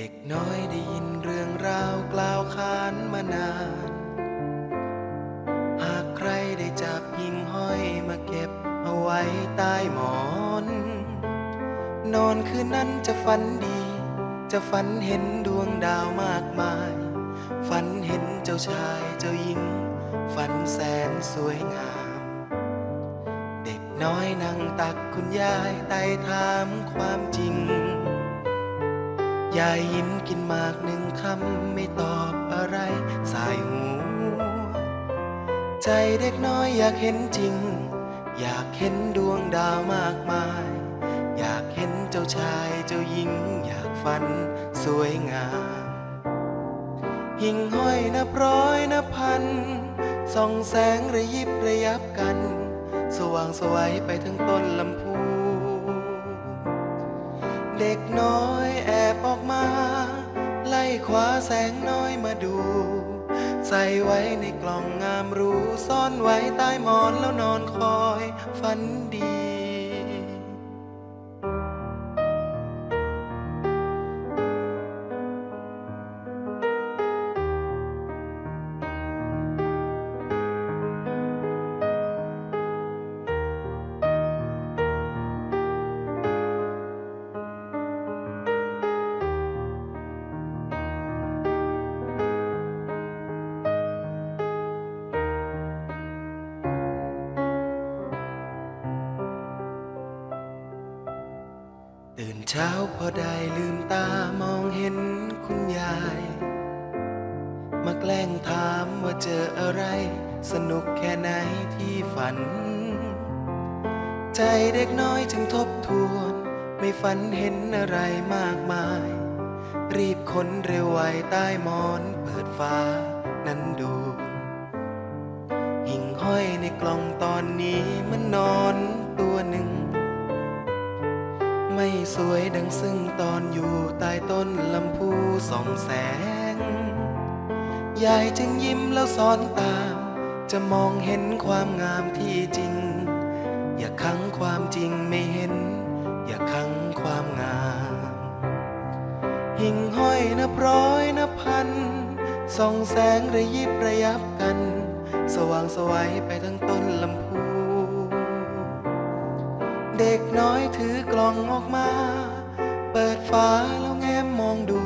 เด็กน้อยได้ยินเรื่องราวกล่าวขานมานาน หากใครได้จับหิ่งห้อยมาเก็บเอาไว้ใต้หมอน นอนคืนนั้นจะฝันดี จะฝันเห็นดวงดาวมากมาย ฝันเห็นเจ้าชายเจ้าหญิง ฝันแสนสวยงาม เด็กน้อยนั่งตักคุณยายไต่ถามความจริง ยายยิ้มกินมากหนึ่งคำไม่ตอบอะไร สายหู ใจเด็กน้อยอยากเห็นจริง อยากเห็นดวงดาวมากมาย อยากเห็นเจ้าชายเจ้าหญิง อยากฝันสวยงาม หิ่งห้อยนับร้อยนับพัน ส่องแสงระยิบระยับกัน สว่างสวัยไปทั้งต้นลำพู เด็กน้อยแอ คว้าแสงน้อยมาดู ใส่ไว้ในกล่องงามรูซ่อนไว้ใต้หมอนแล้วนอนคอย ฝันดี ตื่นเช้าพอได้ลืมตามองเห็นคุณยาย มาแกล้งถามว่าเจออะไร สนุกแค่ไหนที่ฝัน ใจเด็กน้อยจึงทบทวน ไม่ฝันเห็นอะไรมากมาย รีบค้นเร็วไวใต้หมอนเปิดฟ้านั้นดู หิ่งห้อยในกล่องตอนนี้มันนอนตัวหนึ่ง ไม่สวยดังซึ่งตอนอยู่ใต้ต้นลำพูส่องแสง ยายจึงยิ้มแล้วสอนตาม จะมองเห็นความงามที่จริง อย่าขังความจริงไม่เห็น อย่าขังความงาม หิ่งห้อยนับร้อยนับพัน ส่องแสงระยิบระยับกัน สว่างสวัยไปทั้งต้นลำพู เด็กน้อยถือกล่องออกมา เปิดฝาแล้วแง้มมองดู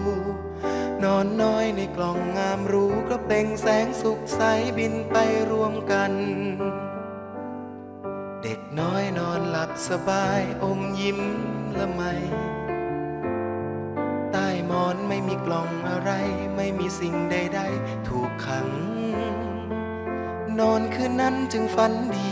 นอนน้อยในกล่องงามรู้ก็เปล่งแสงสุขใสบินไปรวมกัน เด็กน้อยนอนหลับสบายอมยิ้มละไม ใต้หมอนไม่มีกล่องอะไร ไม่มีสิ่งใดๆ ถูกขัง นอนคืนนั้นจึงฝันดี